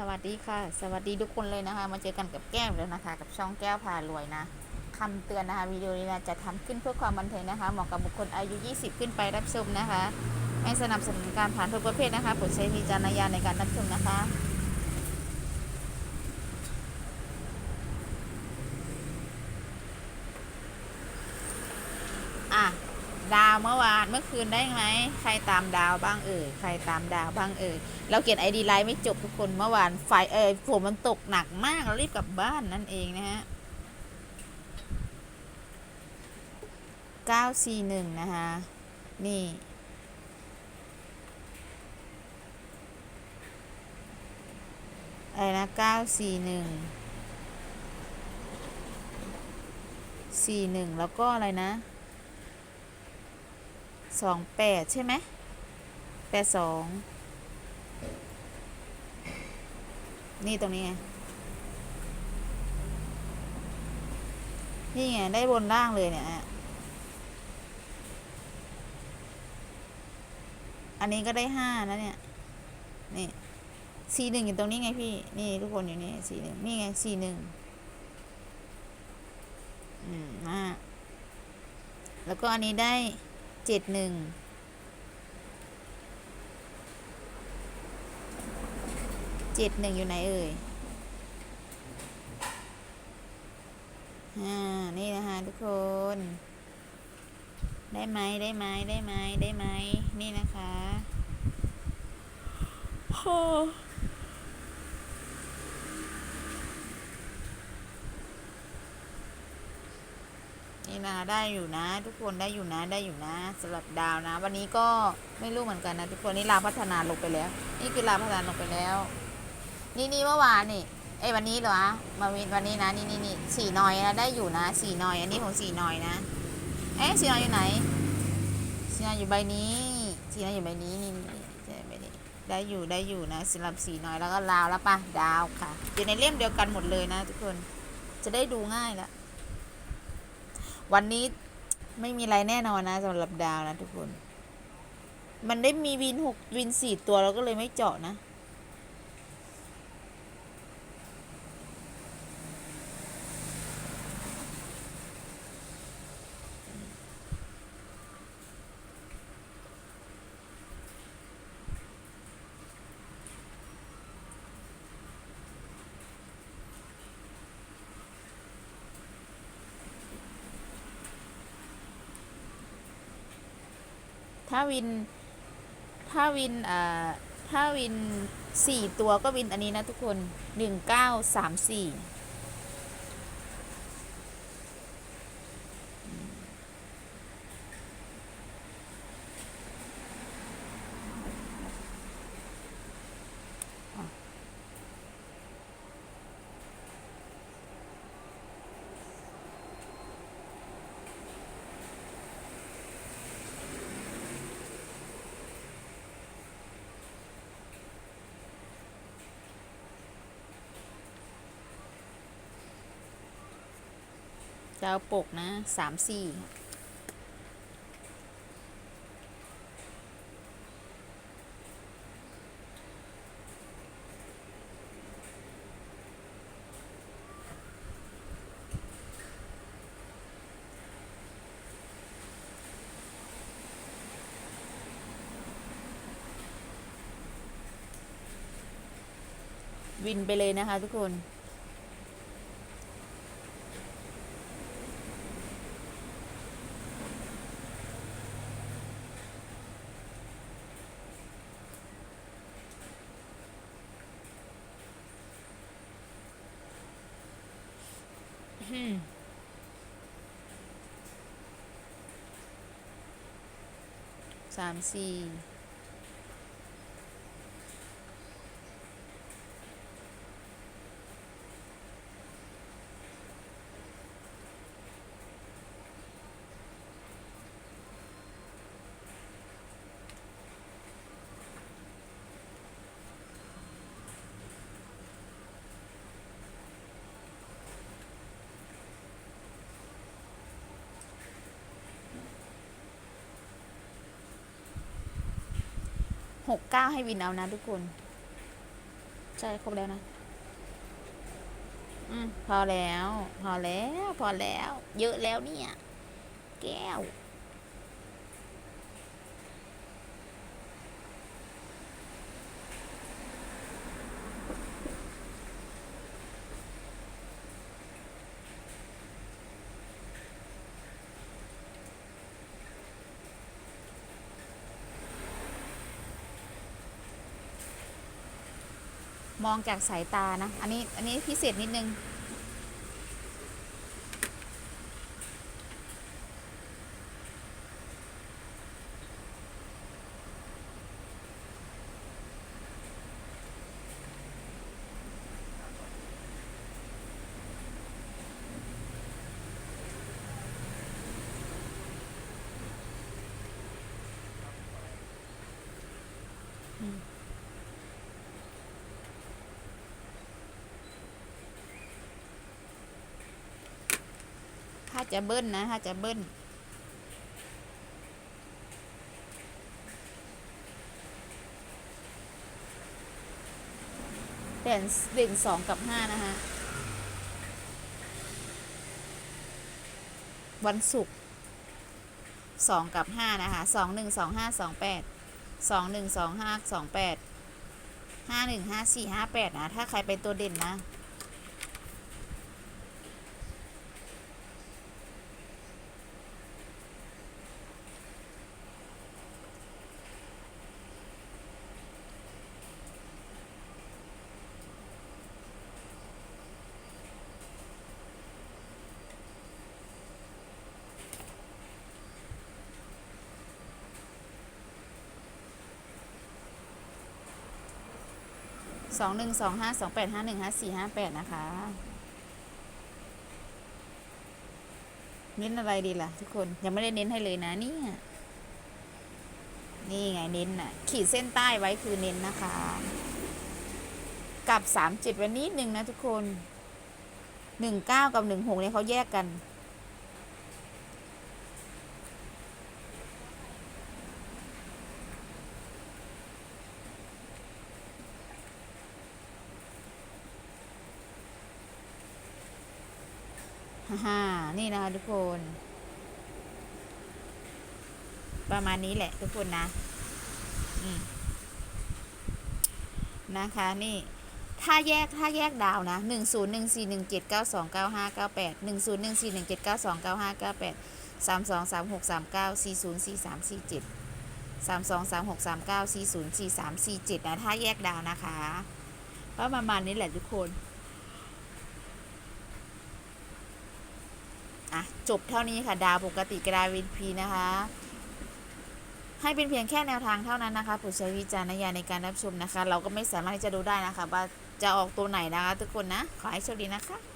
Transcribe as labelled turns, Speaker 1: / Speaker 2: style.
Speaker 1: สวัสดีค่ะ สวัสดีทุกคนเลยนะคะ มาเจอกันกับแก้วแล้วนะคะ กับช่องแก้วพารวยนะคำเตือนนะคะวิดีโอนี้นะจะทำขึ้นเพื่อความบันเทิงนะคะ เหมาะกับบุคคลอายุ 20 ขึ้นไปรับชมนะคะ ไม่สนับสนุนการผ่านทุกประเภทนะคะโปรดใช้วิจารณญาณในการรับชมนะคะ อะ ดาวเมื่อวานเมื่อคืนได้ไหมใครตามดาวบ้างเอ่ยใครตามดาวบ้างเอ่ยเราเขียนไอดีไลน์ไม่จบทุกคนเมื่อวานไฟเอ่ยฝนมันตกหนักมากเรารีบกลับบ้านนั่นเองนะฮะเก้าสี่หนึ่งนะคะนี่อะไรนะเก้าสี่หนึ่งสี่หนึ่งแล้วก็อะไรนะ สองแปดใช่ไหมแปดสองนี่ตรงนี้ไง นี่ไง ได้บนล่างเลยเนี่ย อันนี้ก็ได้ห้านะเนี่ย นี่สี่หนึ่งอยู่ตรงนี้ไงพี่ นี่ทุกคนอยู่นี่สี่หนึ่งนี่ไงสี่หนึ่งอืมอ่าแล้วก็อันนี้ได้ เจ็ดหนึ่งเจ็ดหนึ่งอยู่ไหนเอ่ย อ่า นี่นะคะทุกคน ได้ไหมได้ไหมได้ไหมได้ไหม นี่นะคะโอ้ นี่นะได้อยู่นะ ทุกคนได้อยู่นะได้อยู่นะสำหรับดาวนะ วันนี้ก็ไม่รู้เหมือนกันนะ ทุกคนนี่ลาพัฒนาลงไปแล้ว นี่คือลาพัฒนาลงไปแล้ว นี่นี่เมื่อวานนี่เอ้วันนี้เหรอมาวินวันนี้นะนี่นี่นี่สี่นอยนะได้อยู่นะสี่นอย อันนี้ของสี่นอยนะเอ๊ะสี่นอยอยู่ไหนสี่นอยอยู่ใบนี้สี่นอยอยู่ใบนี้นี่นี่ใช่ใบนี้ได้อยู่ได้อยู่นะสำหรับสี่นอยแล้วก็ลาวแล้วปะดาวค่ะ อยู่ในเล่มเดียวกันหมดเลยนะ ทุกคนจะได้ดูง่ายละ วันนี้ไม่มีอะไรแน่นอนนะสำหรับดาวนะทุกคน มันได้มีวินหกวินสี่ตัวเราก็เลยไม่เจาะนะ ถ้าวิน ถ้าวินอ่าถ้าวินสี่ตัวก็วินอันนี้นะทุกคนหนึ่งเก้าสามสี่ จะเอาปกนะสามสี่วินไปเลยนะคะทุกคน สามสี่ หกเก้าให้วินเอานะทุกคน ใช่ครบแล้วนะ อืมพอแล้ว พอแล้ว พอแล้ว เยอะแล้วเนี่ย แก้ว มองจากสายตานะ อันนี้อันนี้พิเศษนิดนึง จะเบิ้ลนะถ้าจะเบิ้ลเด่นเด่นสองกับห้านะคะวันศุกร์สองกับห้านะคะสองหนึ่งสองห้าสองแปดสองหนึ่งสองห้าสองแปดห้าหนึ่งห้าสี่ห้าแปดนะ ถ้าใครเป็นตัวเด่นนะ สองหนึ่งสองห้าสองแปดห้าหนึ่งห้าสี่ห้าแปดนะคะเน้นอะไรดีล่ะทุกคนยังไม่ได้เน้นให้เลยนะเนี่ยนี่ไงเน้นน่ะ ขีดเส้นใต้ไว้คือเน้นนะคะ กับสามเจิตไว้นิดนึงนะทุกคนหนึ่งเก้ากับหนึ่งหกเนี่ยเขาแยกกัน ฮ่านี่นะคะทุกคน ประมาณนี้แหละทุกคนนะ อืมนะคะ นี่ ถ้าแยกถ้าแยกดาวนะหนึ่งศูนย์หนึ่งสี่หนึ่งเจ็ดเก้าสองเก้าห้าเก้าแปดหนึ่งศูนย์หนึ่งสี่หนึ่งเจ็ดเก้าสองเก้าห้าเก้าแปดสามสองสามหกสามเก้าสี่ศูนย์สี่สามสี่เจ็ดสามสองสามหกสามเก้าสี่ศูนย์สี่สามสี่เจ็ดนะ ถ้าแยกดาวนะคะ ก็ประมาณนี้แหละทุกคน อะจบเท่านี้ค่ะดาวปกติกระดาวินพีนะคะ ให้เป็นเพียงแค่แนวทางเท่านั้นนะคะผู้ใช้วิจารณญาณในการรับชมนะคะ เราก็ไม่สามารถที่จะดูได้นะคะ ว่าจะออกตัวไหนนะคะ ทุกคนนะ ขอให้โชคดีนะคะ